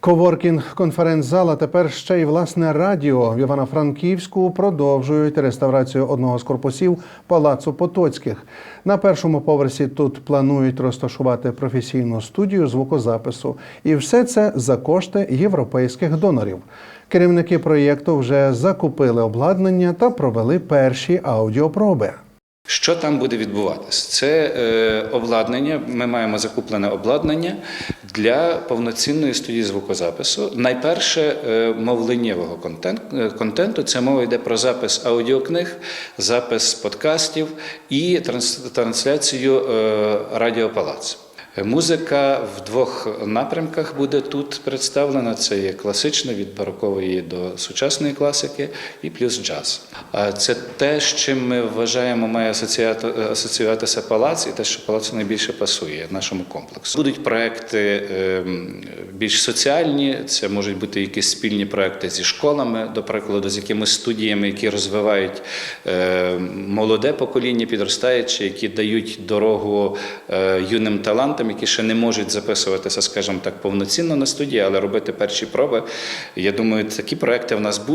Коворкінг конференц-зала тепер ще й власне радіо в Івано-Франківську продовжують реставрацію одного з корпусів палацу Потоцьких. На першому поверсі тут планують розташувати професійну студію звукозапису, і все це за кошти європейських донорів. Керівники проєкту вже закупили обладнання та провели перші аудіопроби. Що там буде відбуватися? Це е, обладнання. Ми маємо закуплене обладнання для повноцінної студії звукозапису. Найперше е, мовленнєвого е, контенту. Це мова йде про запис аудіокниг, запис подкастів і транс- трансляцію е, Радіопалац. Музика в двох напрямках буде тут представлена: це є класична від барокової до сучасної класики, і плюс джаз. Це те, з чим ми вважаємо, має асоціюватися палац, і те, що палацу найбільше пасує нашому комплексу. Будуть проекти ем, більш соціальні, це можуть бути якісь спільні проекти зі школами, до прикладу, з якимись студіями, які розвивають е, молоде покоління, підростаюче, які дають дорогу е, юним талантам, які ще не можуть записуватися, скажімо так, повноцінно на студії, але робити перші проби. Я думаю, такі проекти в нас будуть.